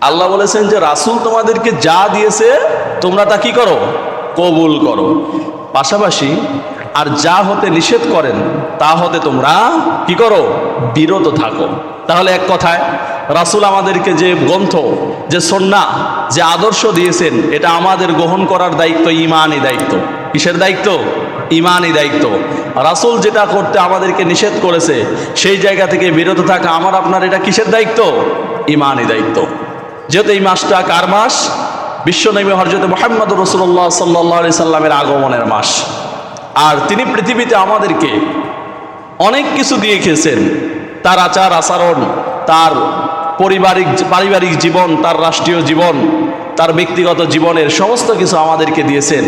আল্লাহ বলেছেন যে, রাসূল তোমাদেরকে যা দিয়েছে, তোমরা তা কি করো? কবুল করো। পাশাপাশি, আর যা হতে নিষেধ করেন, তা হতে তোমরা কি করো? বিরত থাকো। তাহলে এক কথায়, রাসূল আমাদেরকে যে গ্রন্থ, যে সন্না, যে আদর্শ দিয়েছেন, এটা আমাদের গ্রহণ করার দায়িত্ব, ইমানই দায়িত্ব। কিসের দায়িত্ব? ইমানই দায়িত্ব। রাসূল যেটা করতে আমাদেরকে নিষেধ করেছে, সেই জায়গা থেকে বিরত থাকা আমার, আপনার এটা কিসের দায়িত্ব? ইমানই দায়িত্ব। যেহেতু এই মাসটা কার মাস? বিশ্বনবী হরজত মোহাম্মদ রসুল্লাহ সাল্লি সাল্লামের আগমনের মাস। আর তিনি পৃথিবীতে আমাদেরকে অনেক কিছু দিয়ে খেয়েছেন। তার আচার, আচরণ, তার পারিবারিক পারিবারিক জীবন, তার রাষ্ট্রীয় জীবন, তার ব্যক্তিগত জীবনের সমস্ত কিছু আমাদেরকে দিয়েছেন।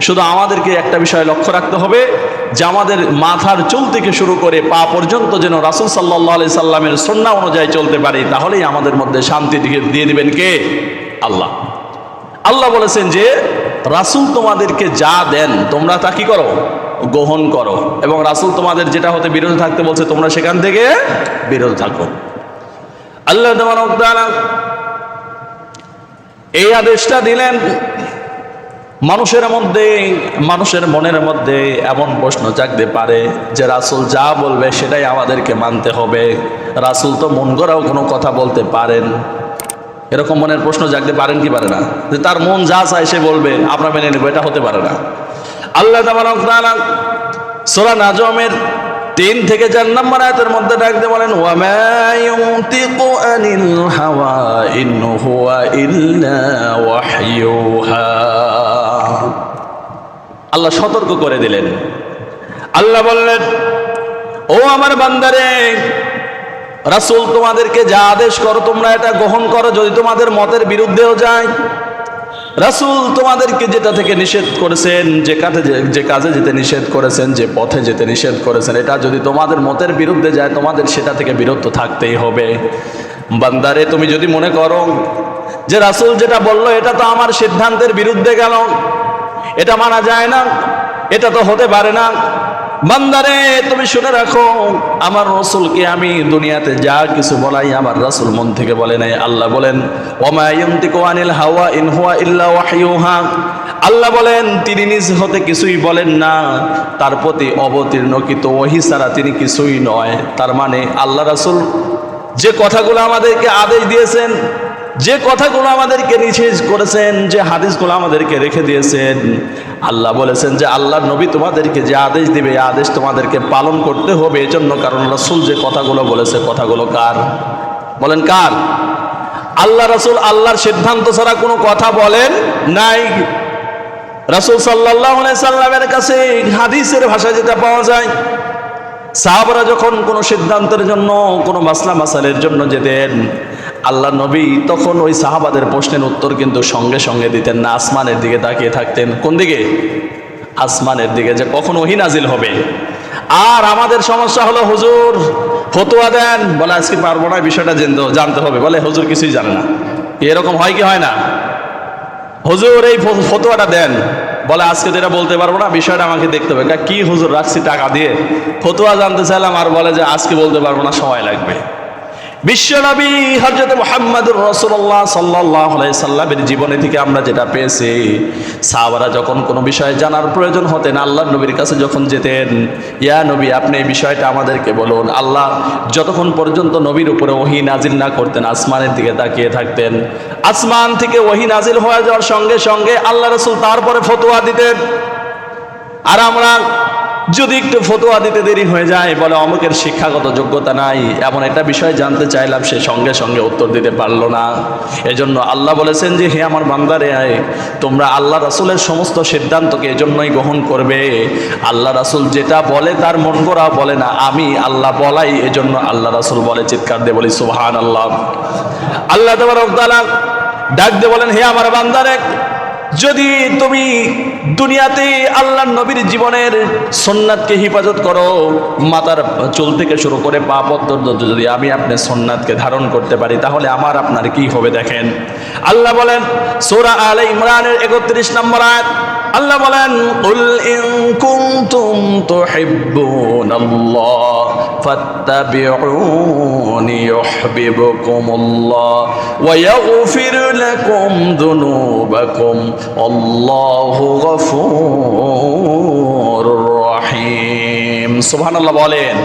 শুধু আমাদেরকে একটা বিষয় লক্ষ্য রাখতে হবে যে আমাদের মাথার চুল থেকে শুরু করে পা পর্যন্ত যেন রাসুল সাল্লাহ আলি সাল্লামের সন্না অনুযায়ী চলতে পারি, তাহলেই আমাদের মধ্যে শান্তি দিয়ে দিবেন কে? আল্লাহ। আল্লাহ বলেছেন যে, রাসুল তোমাদেরকে যা দেন, তোমরা তা কি করো? গ্রহণ করো। এবং রাসুল তোমাদের যেটা হতে বিরত থাকতে বলছে, তোমরা সেখান থেকে বিরত থাকো। আল্লাহ তাআলা এই আদেশটা দিলেন মানুষের মধ্যে, মানুষের মনের মধ্যে এমন প্রশ্ন জাগতে পারে যে রাসুল যা বলবে সেটাই আমাদেরকে মানতে হবে। রাসুল তো মন গড়াও কোনো কথা বলতে পারেন। এরকম মনের প্রশ্ন জাগতে পারেন কি পারে না? যে তার মন যা চায় সে বলবে, আমরা মেনে নেব, এটা হতে পারে না। আল্লাহ সোলা নাজমের তিন থেকে চার নম্বর আয়াতের মধ্যে ডাকতে বলেন আল্লাহ সতর্ক করে দিলেন। আল্লাহ বললেন, ও আমার বান্দারে, রাসূল তোমাদেরকে যা আদেশ করো, তোমরা এটা গ্রহণ করো যদি তোমাদের মতের বিরুদ্ধেও যায়। রাসূল তোমাদেরকে যেটা থেকে নিষেধ করেছেন, যে কাজে যে কাজে যেতে নিষেধ করেছেন, যে পথে যেতে নিষেধ করেছেন, এটা যদি তোমাদের মতের বিরুদ্ধে যায়, তোমাদের সেটা থেকে বিরত থাকতেই হবে। বান্দারে, তুমি যদি মনে করো যে রাসূল যেটা বলল, এটা তো আমার সিদ্ধান্তের বিরুদ্ধে গেল, এটা মানা যায় না, এটা তো হতে পারে না বান্দারে, তুমি শুনে রাখো, আমার রসুলকে আমি দুনিয়াতে যা কিছু বলাই আমার রাসূল মন থেকে বলে নাই। আল্লাহ বলেন, ওমা আনিল হাওয়া ইন হুয়া ইল্লা আল্লাহ বলেন, তিনি নিজ হতে কিছুই বলেন না। তার প্রতি অবতীর্ণ কিন্তু ওহি ছাড়া তিনি কিছুই নয়। তার মানে আল্লাহ রাসূল যে কথাগুলো আমাদেরকে আদেশ দিয়েছেন যে কথাগুলো আমাদেরকে নিষেধ করেছেন, যে হাদিসগুলো আমাদেরকে রেখে দিয়েছেন, আল্লাহ বলেছেন যে আল্লাহ নবী তোমাদেরকে যে আদেশ দিবে আদেশ তোমাদেরকে পালন করতে হবে এই জন্য কারণ রাসূল যে কথাগুলো বলেছে, কথাগুলো কার? বলেন কার? আল্লাহ রাসূল আল্লাহর সিদ্ধান্ত ছাড়া কোনো কথা বলেন নাই। রাসূল আলাইহি সাল্লামের কাছে হাদিসের ভাষা যেটা পাওয়া যায়, সাহাবরা যখন কোনো সিদ্ধান্তের জন্য, কোনো মাসলা মাসালের জন্য যেতেন আল্লাহ নবী তখন ওই সাহাবাদের প্রশ্নের উত্তর কিন্তু সঙ্গে সঙ্গে দিতেন না, আসমানের দিকে তাকিয়ে থাকতেন। কোন দিকে? আসমানের দিকে, যে কখন ওহি নাজিল হবে। আর আমাদের সমস্যা হলো, হুজুর, ফতোয়া দেন। বলে, আজকে পারব না বিষয়টা জানতে হবে বলে, হুজুর, কিছুই জানে না। এরকম হয় কি হয় না? হুজুর, এই ফতোয়াটা দেন। বলে, আজকে তো এটা বলতে পারব না, বিষয়টা আমাকে দেখতে হবে। কি হুজুর, রাখছি টাকা দিয়ে। ফতোয়া জানতে চাইলাম, আর বলে যে, আজকে বলতে পারব না, সময় লাগবে। বিশ্বনবী হজরত মোহাম্মদুর রসুল্লাহ সাল্লাহ সাল্লামের জীবনে থেকে আমরা যেটা পেয়েছি, সাহাবারা যখন কোনো বিষয়ে জানার প্রয়োজন হতেন আল্লাহ নবীর কাছে যখন যেতেন, ইয়া নবী, আপনি এই বিষয়টা আমাদেরকে বলুন। আল্লাহ যতক্ষণ পর্যন্ত নবীর উপরে ওহি নাজিল না করতেন, আসমানের দিকে তাকিয়ে থাকতেন। আসমান থেকে ওহি নাজিল হয়ে যাওয়ার সঙ্গে সঙ্গে আল্লাহ রসুল তারপরে ফতোয়া দিতেন। আর আমরা যদি একটু ফতোয়া দিতে দেরি হয়ে যায়, বলে অমুকের শিক্ষাগত যোগ্যতা নাই, এমন একটা বিষয় জানতে চাইলাম, সে সঙ্গে সঙ্গে উত্তর দিতে পারল না। এজন্য আল্লাহ বলেছেন যে, হে আমার বান্দারে আয় তোমরা আল্লাহ রাসুলের সমস্ত সিদ্ধান্তকে এজন্যই গ্রহণ করবে। আল্লাহ রাসুল যেটা বলে তার মন করা বলে না, আমি আল্লাহ বলাই, এজন্য আল্লাহ রাসুল বলে, চিৎকার দিয়ে বলি সুবহান আল্লাহ আল্লাহ তোমার ডাক দিয়ে বলেন, হে আমার বান্দারে যদি তুমি দুনিয়াতে আল্লাহ নবীর জীবনের সন্ন্যাতকে হেফাজত করো, মাতার চুল থেকে শুরু করে পা পর্যন্ত যদি আমি আপনার সন্ন্যাতকে ধারণ করতে পারি, তাহলে আমার আপনার কি হবে দেখেন। আল্লাহ বলেন, সোরা আলে ইমরানের একত্রিশ নম্বর আয়াত আল্লাহ বলেন, উল ইন কুনতুম তুহিব্বুনাল্লাহ, ফাত্তাবিউনি ইউহিব্বুকুমুল্লাহ ওয়া ইয়াগফির লাকুম যুনুবাকুম, আল্লাহু গফুরুর রহিম। সুবহানাল্লাহ বলেন,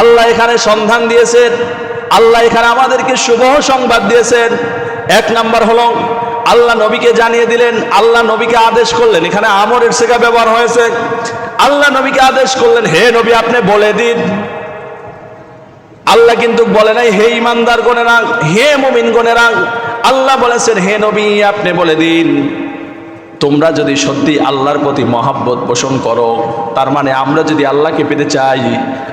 আল্লাহ এখানে সন্ধান দিয়েছেন, আল্লাহ এখানে আমাদেরকে শুভ সংবাদ দিয়েছেন। এক নাম্বার হলো আল্লাহ নবীকে জানিয়ে দিলেন, আল্লাহ নবীকে আদেশ করলেন। এখানে আমরের শেখা ব্যবহার হয়েছে। আল্লাহ নবীকে আদেশ করলেন, হে নবী, আপনি বলে দিন। আল্লাহ কিন্তু বলে নাই, হে ইমানদার গণেরা হে মুমিন গণেরা আল্লাহ বলেছেন, হে নবী, আপনি বলে দিন। তোমরা যদি সত্যি আল্লাহর প্রতি মহাব্বত পোষণ করো, তার মানে আমরা যদি আল্লাহকে পেতে চাই,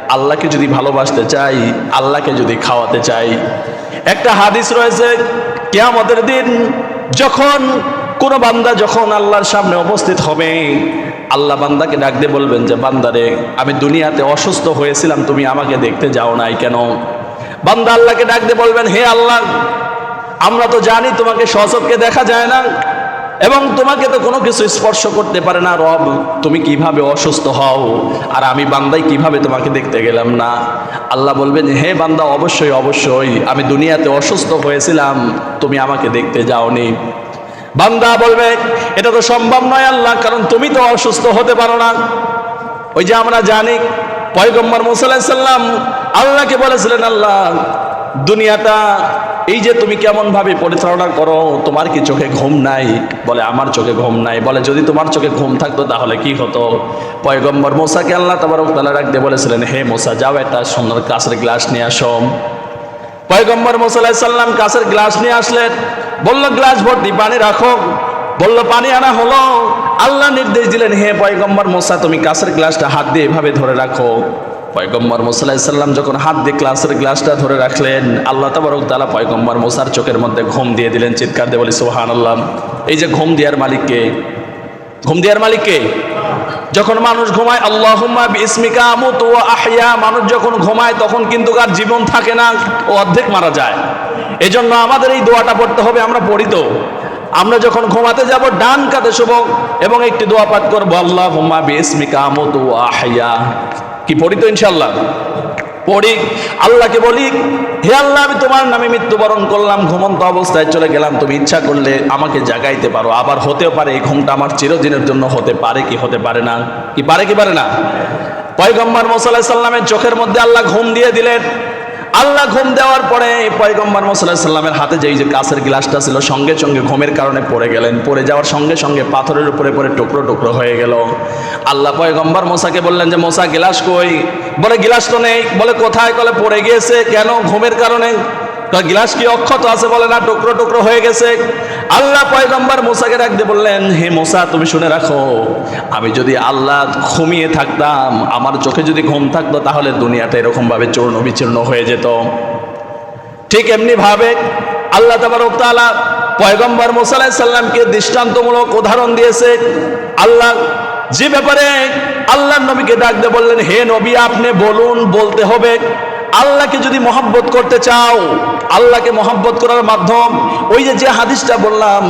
আল্লাহকে যদি ভালোবাসতে চাই, আল্লাহকে যদি খাওয়াতে চাই। একটা হাদিস রয়েছে, কেয়ামতের দিন যখন কোন বান্দা যখন আল্লাহর সামনে উপস্থিত হবে, আল্লাহ বান্দাকে ডাক দিয়ে বলবেন যে বান্দারে আমি দুনিয়াতে অসুস্থ হয়েছিলাম, তুমি আমাকে দেখতে যাও নাই কেন? বান্দা আল্লাহকে ডাক দিয়ে বলবেন, হে আল্লাহ, আমরা তো জানি তোমাকে সচককে দেখা যায় না। এবং তোমাকে তো কোনো কিছু স্পর্শ করতে পারে না, রব, তুমি কীভাবে অসুস্থ হও? আর আমি বান্দাই কীভাবে তোমাকে দেখতে গেলাম না? আল্লাহ বলবেন, হে বান্দা, অবশ্যই অবশ্যই, আমি দুনিয়াতে অসুস্থ হয়েছিলাম, তুমি আমাকে দেখতে যাওনি। বান্দা বলবে, এটা তো সম্ভব নয় আল্লাহ, কারণ তুমি তো অসুস্থ হতে পারো না। ওই যে আমরা জানি, পয়গম্বর মুসাল্লাম আল্লাহকে বলেছিলেন, আল্লাহ, দুনিয়াটা এই যে তুমি কেমন ভাবে পরিচালনা করো, তোমার কি চোখে ঘুম নাই? বলে, আমার চোখে ঘুম নাই। বলে, যদি তোমার চোখে ঘুম থাকতো তাহলে কি হতো? পয়গম্বর মোসাকে আল্লাহ তোমার তালা রাখতে বলেছিলেন, হে মোসা, যাও একটা সুন্দর কাছের গ্লাস নিয়ে আসো। পয়গম্বর মোসাল্লাম কাছের গ্লাস নিয়ে আসলেন। বলল, গ্লাস ভর্তি, পানি রাখো। বলল, পানি আনা হলো। আল্লাহ নির্দেশ দিলেন, হে পয়গম্বর মোসা, তুমি কাছের গ্লাসটা হাত দিয়ে এভাবে ধরে রাখো। পয়গম্বর মোসাল্লাম যখন হাত দিয়ে গ্লাসের গ্লাসটা ধরে রাখলেন, আল্লাহ তাবারক তালা পয়গম্বর মোসার চোখের মধ্যে ঘুম দিয়ে দিলেন, চিৎকার দিয়ে বলি সোহান আল্লাহ এই যে ঘুম দেওয়ার মালিককে ঘুম দেওয়ার মালিককে যখন মানুষ ঘুমায় আল্লাহ ইসমিকা আমুত ও আহিয়া। মানুষ যখন ঘুমায়, তখন কিন্তু কার জীবন থাকে না, ও অর্ধেক মারা যায়। এজন্য আমাদের এই দোয়াটা পড়তে হবে, আমরা পড়ি তো। আমরা যখন ঘুমাতে যাব, ডান কাতে শুভ এবং একটি দোয়া পাঠ করব আল্লাহ হুম্মা বিসমিকা আমুত ও আহিয়া। কি পড়ি তো ইনশাল্লাহ পড়ি। আল্লাহকে বলি, হে আল্লাহ, আমি তোমার নামে মৃত্যুবরণ করলাম, ঘুমন্ত অবস্থায় চলে গেলাম, তুমি ইচ্ছা করলে আমাকে জাগাইতে পারো। আবার হতেও পারে, এই ঘুমটা আমার চিরদিনের জন্য হতে পারে কি হতে পারে না? কি পারে কি পারে না? পয়গম্বর মোসাল্লাহ সাল্লামের চোখের মধ্যে আল্লাহ ঘুম দিয়ে দিলেন। আল্লাহ ঘুম দেওয়ার পরে পয়গম্বর মোসাল্লাহ সাল্লামের হাতে যেই যে কাছের গ্লাসটা ছিল সঙ্গে সঙ্গে ঘুমের কারণে পড়ে গেলেন। পড়ে যাওয়ার সঙ্গে সঙ্গে পাথরের উপরে পরে টুকরো টুকরো হয়ে গেল। আল্লাহ পয়গম্বর মোসাকে বললেন যে, মোসা, গিলাস কই? বলে, গিলাস তো নেই। বলে, কোথায়? কলে, পড়ে গিয়েছে। কেন? ঘুমের কারণে। গিলাস কি অক্ষত আছে বলে না? টুকরো টুকরো হয়ে গেছে। আল্লাহ পয়গম্বর মোসাকে ডাকতে বললেন, হে মোসা, তুমি শুনে রাখো, আমি যদি আল্লাহ ঘুমিয়ে থাকতাম, আমার চোখে যদি ঘুম থাকতো, তাহলে দুনিয়াটা এরকম ভাবে চূর্ণ বিচূর্ণ হয়ে যেত। ঠিক এমনি ভাবে আল্লাহ তাবারক তাআলা পয়গম্বর মুসা আলাইহিস সাল্লামকে দৃষ্টান্তমূলক উদাহরণ দিয়েছে। আল্লাহ যে ব্যাপারে আল্লাহর নবীকে ডাক দিয়ে বললেন, হে নবী, আপনি বলুন, বলতে হবে। আল্লাহকে যদি মহাব্বত করতে চাও, আল্লাহকে মহাব্বত করার মাধ্যম, ওই যে যে হাদিসটা বললাম,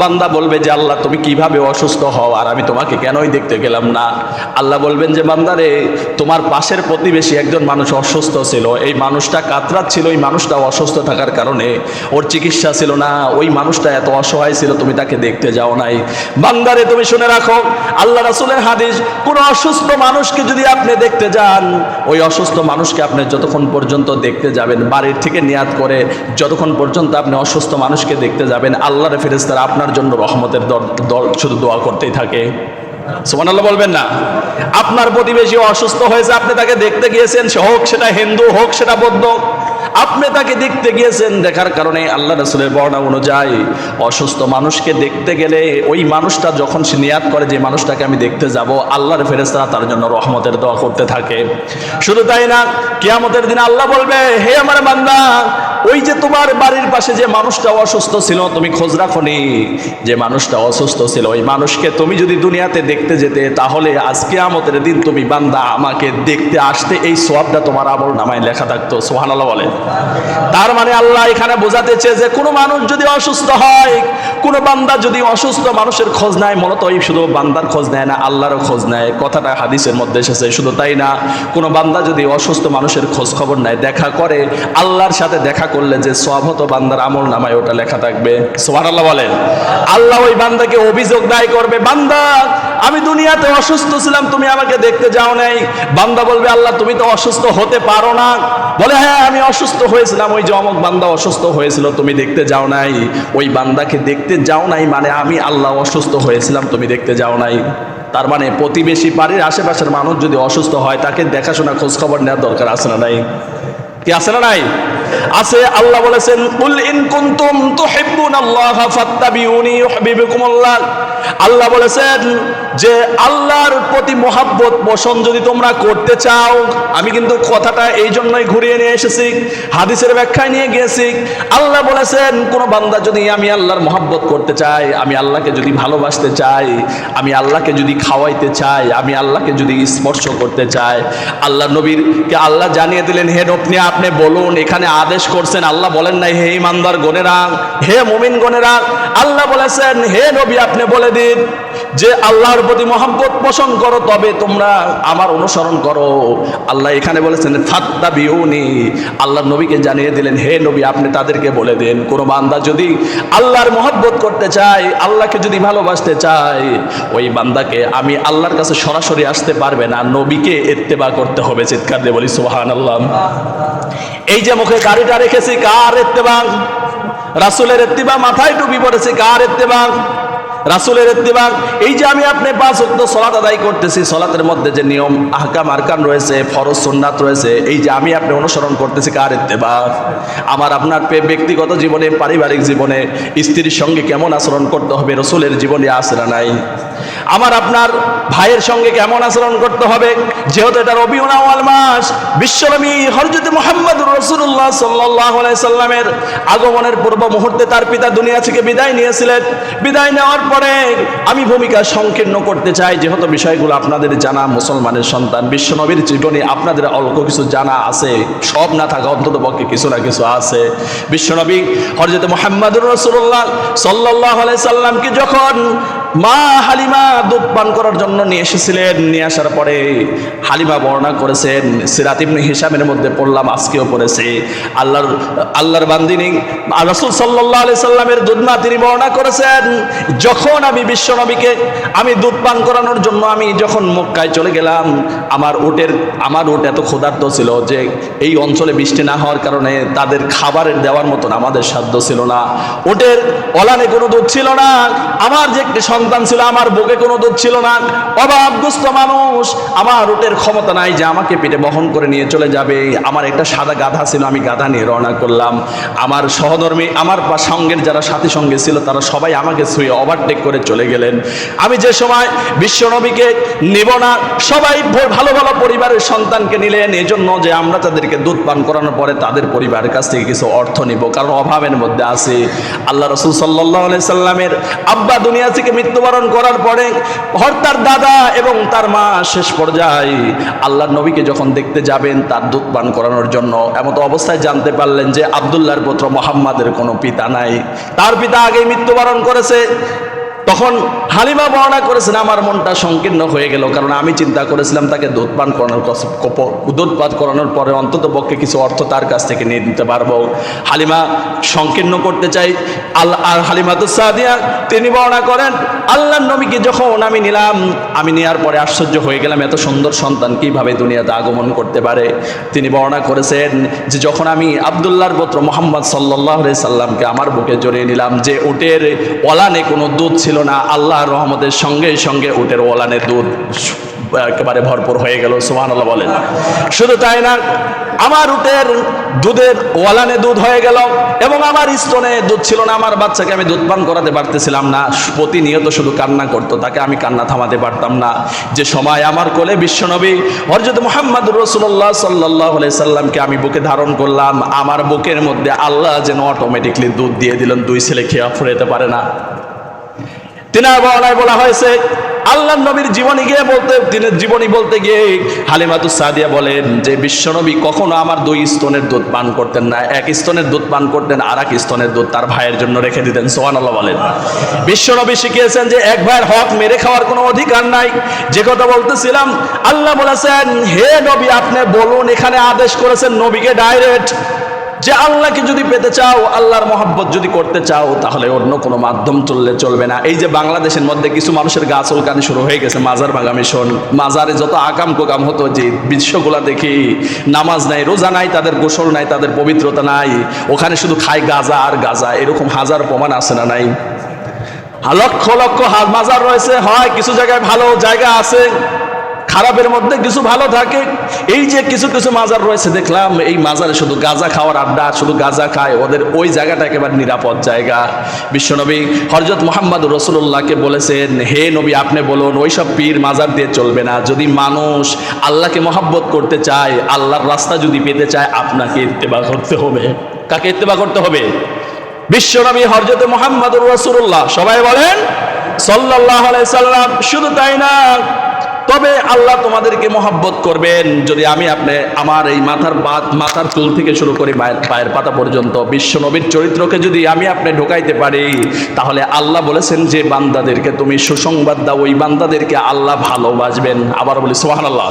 বান্দা বলবে যে, আল্লাহ, তুমি কীভাবে অসুস্থ হও? আর আমি তোমাকে কেনই দেখতে গেলাম না? আল্লাহ বলবেন যে বান্দারে তোমার পাশের প্রতিবেশী একজন মানুষ অসুস্থ ছিল। এই মানুষটা কাতরাচ্ছিল ওই মানুষটা অসুস্থ থাকার কারণে ওর চিকিৎসা ছিল না। ওই মানুষটা এত অসহায় ছিল, তুমি তাকে দেখতে যাও নাই। বান্দারে তুমি শুনে রাখো, আল্লাহ রাসুলের হাদিস, কোনো অসুস্থ মানুষকে যদি আপনি দেখতে যান, ওই অসুস্থ মানুষকে আপনি যতক্ষণ পর্যন্ত দেখতে যাবেন, বাড়ির থেকে নিয়াত করে যতক্ষণ পর্যন্ত আপনি অসুস্থ মানুষকে দেখতে যাবেন, আল্লাহর ফেরেস্তারা আপনার জন্য রহমতের দর- শুধু দোয়া করতেই থাকে। সোমান আল্লাহ বলবেন না? আপনার প্রতিবেশী অসুস্থ হয়েছে, আপনি তাকে দেখতে গিয়েছেন, সে হোক সেটা হিন্দু, হোক সেটা বৌদ্ধ। আপনি তাকে দেখতে গিয়েছেন, দেখার কারণে আল্লাহ রসুলের বর্ণা অনুযায়ী অসুস্থ মানুষকে দেখতে গেলে ওই মানুষটা যখন সে নিয়াত করে যে মানুষটাকে আমি দেখতে যাব, আল্লাহর ফেরেস্তারা তার জন্য রহমতের দোয়া করতে থাকে। শুধু তাই না, কিয়ামতের দিন আল্লাহ বলবে, হে আমার বান্দা, ওই যে তোমার বাড়ির পাশে যে মানুষটা অসুস্থ ছিল, তুমি খোঁজ রাখনি। যে মানুষটা অসুস্থ ছিল, ওই মানুষকে তুমি যদি দুনিয়াতে দেখতে যেতে, তাহলে আজকে আমতের দিন তুমি বান্দা, আমাকে দেখতে আসতে এই সোয়াবটা তোমার আমল নামায় লেখা থাকতো। সোহানাল্লাহ বলে তার মানে আল্লাহ এখানে বোঝাতে চেয়ে যে কোনো মানুষ যদি অসুস্থ হয়, কোনো বান্দা যদি অসুস্থ মানুষের খোঁজ নেয়, মূলত শুধু বান্দার খোঁজ নেয় না, আল্লাহরও খোঁজ নেয়। কথাটা হাদিসের মধ্যে এসেছে, শুধু তাই না, কোনো বান্দা যদি অসুস্থ মানুষের খোঁজ খবর নেয়, দেখা করে, আল্লাহর সাথে দেখা করলে যে সব বান্দার আমল নামায়, ওটা লেখা থাকবে। সোহান আল্লাহ বলেন, আল্লাহ ওই বান্দাকে অভিযোগ দায় করবে, বান্দা আমি দুনিয়াতে অসুস্থ ছিলাম, তুমি আমাকে দেখতে যাও নাই। বান্দা বলবে, আল্লাহ, তুমি তো অসুস্থ হতে পারো না। বলে হ্যাঁ আমি অসুস্থ হয়েছিলাম। ওই যে অমক বান্দা অসুস্থ হয়েছিল, তুমি দেখতে যাও নাই। ওই বান্দাকে দেখতে যাও নাই মানে আমি আল্লাহ অসুস্থ হয়েছিলাম, তুমি দেখতে যাও নাই। তার মানে প্রতিবেশী বাড়ির আশেপাশের মানুষ যদি অসুস্থ হয়, তাকে দেখাশোনা খোঁজ খবর নেওয়ার দরকার আছে না নাই? কি আছে না নাই? আছে, আল্লাহ বলেছেন, কুল ইন কুনতুম তুহিব্বুনাল্লাহ ফাত্তাবিউনি ইউহিব্বুকুমুল্লাহ। আল্লাহ বলেছেন যে আল্লাহর প্রতি মহাব্বত পোষণ যদি তোমরা করতে চাও, আমি কিন্তু কথাটা এই জন্যই ঘুরিয়ে নিয়ে এসেছি, হাদিসের ব্যাখ্যায় নিয়ে গিয়েছি। আল্লাহ বলেছেন, কোন বান্দা যদি আমি আল্লাহর মহাব্বত করতে চাই, আমি আল্লাহকে যদি ভালোবাসতে চাই, আমি আল্লাহকে যদি খাওয়াইতে চাই, আমি আল্লাহকে যদি স্পর্শ করতে চাই, আল্লাহ নবীরকে আল্লাহ জানিয়ে দিলেন, হে আপনি আপনি বলুন, এখানে আদেশ করছেন, আল্লাহ বলেন নাই, হে ইমানদার গনেরা, হে মুমিন গনেরা। আল্লাহ বলেছেন, হে নবী, আপনি বলে দিন যে আল্লাহর প্রতি মহাব্বত পোষণ করো, তবে তোমরা আমার অনুসরণ করো। আল্লাহ এখানে বলেছেন ফাত্তা বিউনি আল্লাহ নবীকে জানিয়ে দিলেন, হে নবী, আপনি তাদেরকে বলে দেন, কোনো বান্দা যদি আল্লাহর মহব্বত করতে চায়, আল্লাহকে যদি ভালোবাসতে চায়, ওই বান্দাকে আমি আল্লাহর কাছে সরাসরি আসতে পারবে না, নবীকে এত্তেবা করতে হবে। চিৎকার দিয়ে বলি সুহান আল্লাহ এই যে মুখে গাড়িটা রেখেছি, কার এত্তেবা? রাসুলের এত্তিবা মাথায় টুপি পড়েছে কার এত্তেবা? রাসুলের ইত্তিবাক। এই যে আমি আপনি পাঁচ অক্ত সলাত আদায় করতেছি, সলাতের মধ্যে যে নিয়ম, আহকাম, আরকান রয়েছে, ফরজ, সুন্নাত রয়েছে, এই যে আমি আপনি অনুসরণ করতেছি কার ইত্তেবাক? আমার আপনার ব্যক্তিগত জীবনে, পারিবারিক জীবনে, স্ত্রীর সঙ্গে কেমন আচরণ করতে হবে, রসুলের জীবনে আসরা নাই? আমার আপনার ভাইয়ের সঙ্গে কেমন আচরণ করতে হবে? যেহেতু এটা রবিউল মাস, বিশ্বনবী হরজত মোহাম্মদ রসুল্লাহ সাল্লাহ আগমনের পূর্ব মুহূর্তে তার পিতা দুনিয়া থেকে বিদায় নিয়েছিলেন। বিদায় নেওয়ার পরে আমি ভূমিকা সংকীর্ণ করতে চাই, যেহেতু বিষয়গুলো আপনাদের জানা, মুসলমানের সন্তান, বিশ্বনবীর জীবনে আপনাদের অল্প কিছু জানা আছে, সব না থাকা অন্তত পক্ষে কিছু না কিছু আছে। বিশ্বনবী হরজত মোহাম্মদুর রসুল্লাহ সাল্লাহ সাল্লামকে যখন মা হালিমা দুধ পান করার জন্য নিয়ে এসেছিলেন। নিয়ে আসার পরে হালিমা বর্ণনা করেছেন, সিরাত ইবনে হিসামের মধ্যে পড়লাম, আজকেও পড়েছে। আল্লাহর আল্লাহর বান্দিনী রসুল সাল্লাহ আলি সাল্লামের দুধমা তিনি বর্ণনা করেছেন, যখন আমি বিশ্বনবীকে আমি দুধ পান করানোর জন্য আমি যখন মক্কায় চলে গেলাম, আমার উটের, আমার উট এত ক্ষুধার্ত ছিল যে এই অঞ্চলে বৃষ্টি না হওয়ার কারণে তাদের খাবারের দেওয়ার মতন আমাদের সাধ্য ছিল না। উটের অলানে কোনো দুধ ছিল না। আমার যে একটি সন্তান ছিল, আমার বুকে কোনো দুধ ছিল না। অভাবগ্রস্ত মানুষ, আমার উটের ক্ষমতা নাই যে আমাকে পেটে বহন করে নিয়ে চলে যাবে। আমার একটা সাদা গাধা ছিল, আমি গাধা নিয়ে রওনা করলাম। আমার সহধর্মী, আমার সঙ্গের যারা সাথী সঙ্গে ছিল, তারা সবাই আমাকে ছুঁয়ে ওভারটেক করে চলে গেলেন। আমি যে সময় বিশ্বনবীকে নেব না, সবাই ভালো ভালো পরিবারের সন্তানকে নিলেন। এজন্য যে আমরা তাদেরকে দুধ পান করানোর পরে তাদের পরিবারের কাছ থেকে কিছু অর্থ নিব, কারণ অভাবের মধ্যে আছে। আল্লাহ রসুল সাল্লাহ সাল্লামের আব্বা দুনিয়া থেকে মৃত্যুবরণ করার পরে হর তার দাদা এবং তার মা শেষ পর্যায়ে আল্লাহর নবীকে যখন দেখতে যাবেন তার দুধ পান করানোর জন্য, এমতো অবস্থায় জানতে পারলেন যে আবদুল্লাহর পুত্র মোহাম্মদের কোনো পিতা নাই। তার পিতা আগেই মৃত্যুবরণ করেছে। তখন হালিমা বর্ণনা করেছেন, আমার মনটা সংকীর্ণ হয়ে গেল, কারণ আমি চিন্তা করেছিলাম তাকে দুধ পান করানোর কস- কপ- দুধ পান করানোর পরে অন্তত পক্ষে কিছু অর্থ তার কাছ থেকে নিয়ে নিতে পারব। হালিমা সংকীর্ণ করতে চাই। আল্লাহ আর হালিমা তো সাদিয়া, তিনি বর্ণনা করেন আল্লাহ নবীকে যখন আমি নিলাম, আমি নেওয়ার পরে আশ্চর্য হয়ে গেলাম, এত সুন্দর সন্তান কীভাবে দুনিয়াতে আগমন করতে পারে? তিনি বর্ণনা করেছেন যে, যখন আমি আবদুল্লাহর পুত্র মোহাম্মদ সাল্লাহ সাল্লামকে আমার বুকে জড়িয়ে নিলাম, যে উটের ওলানে কোনো দুধ ছিল না, আল্লাহর রহমতের সঙ্গে সঙ্গে উটের ওলানে দুধ একেবারে ভরপুর হয়ে গেল সুহান আল্লাহ বলেন। শুধু তাই না, আমার উটের দুধের ওয়ালানে দুধ হয়ে গেল এবং আমার স্তনে দুধ ছিল না, আমার বাচ্চাকে আমি দুধ পান করাতে পারতেছিলাম না। প্রতিনিয়ত শুধু কান্না করতো, তাকে আমি কান্না থামাতে পারতাম না। যে সময় আমার কোলে বিশ্বনবী হরজত মোহাম্মদ রসুল্লাহ সাল্লাহ সাল্লামকে আমি বুকে ধারণ করলাম, আমার বুকের মধ্যে আল্লাহ যেন অটোমেটিকলি দুধ দিয়ে দিলেন, দুই ছেলে খেয়া ফুরাতে পারে না। তিনার বর্ণায় বলা হয়েছে আল্লাহ নবীর জীবনী গিয়ে বলতে তিনি জীবনী বলতে গিয়ে হালিমাতু সাদিয়া বলেন যে, বিশ্বনবী কখনো আমার দুই স্তনের দুধ পান করতেন না, এক স্তনের দুধ পান করতেন আর এক স্তনের দুধ তার ভাইয়ের জন্য রেখে দিতেন সোহানাল্লাহ বলেন। বিশ্বনবী শিখিয়েছেন যে, এক ভাইয়ের হক মেরে খাওয়ার কোনো অধিকার নাই। যে কথা বলতেছিলাম, আল্লাহ বলেছেন, হে নবী, আপনি বলুন, এখানে আদেশ করেছেন নবীকে ডাইরেক্ট যে আল্লাহকে যদি পেতে চাও, আল্লাহর মহাব্বত যদি করতে চাও, তাহলে অন্য কোনো মাধ্যম চললে চলবে না। এই যে বাংলাদেশের মধ্যে কিছু মানুষের গাছ উলকানি শুরু হয়ে গেছে, মাজার ভাঙা মিশন মাজারে যত আকাম কোকাম হতো, যে বিশ্বগুলা দেখি, নামাজ নাই, রোজা নাই, তাদের গোসল নাই, তাদের পবিত্রতা নাই, ওখানে শুধু খায় গাজা আর গাজা, এরকম হাজার প্রমাণ আছে না নাই? লক্ষ লক্ষ মাজার রয়েছে, হয় কিছু জায়গায় ভালো জায়গা আছে খারাপের মধ্যে কিছু ভালো থাকে। এই যে কিছু কিছু মাজার রয়েছে, দেখলাম এই মাজারে শুধু গাঁজা খাওয়ার আড্ডা, শুধু গাঁজা খায়, ওদের ওই জায়গাটা একেবারে নিরাপদ জায়গা। বিশ্বনবী হরজত মোহাম্মদ রসুল্লাহকে বলেছেন, হে নবী, আপনি বলুন, ওইসব পীর মাজার দিয়ে চলবে না। যদি মানুষ আল্লাহকে মহাব্বত করতে চায়, আল্লাহর রাস্তা যদি পেতে চায়, আপনাকে ইত্তেবা করতে হবে। কাকে ইত্তেবা করতে হবে? বিশ্বনবী হরজতে মোহাম্মদ রসুল্লাহ সবাই বলেন সাল্লাহ সাল্লাম শুধু তাই না তবে আল্লাহ তোমাদেরকে মহাব্বত করবেন। যদি আমি আপনি আমার এই মাথার বাত, মাথার চুল থেকে শুরু করি পায়ের পায়ের পাতা পর্যন্ত বিশ্বনবীর চরিত্রকে যদি আমি আপনি ঢোকাইতে পারি, তাহলে আল্লাহ বলেছেন যে বান্দাদেরকে তুমি সুসংবাদ দাও, ওই বান্দাদেরকে আল্লাহ ভালোবাসবেন। আবার বলি সোহান আল্লাহ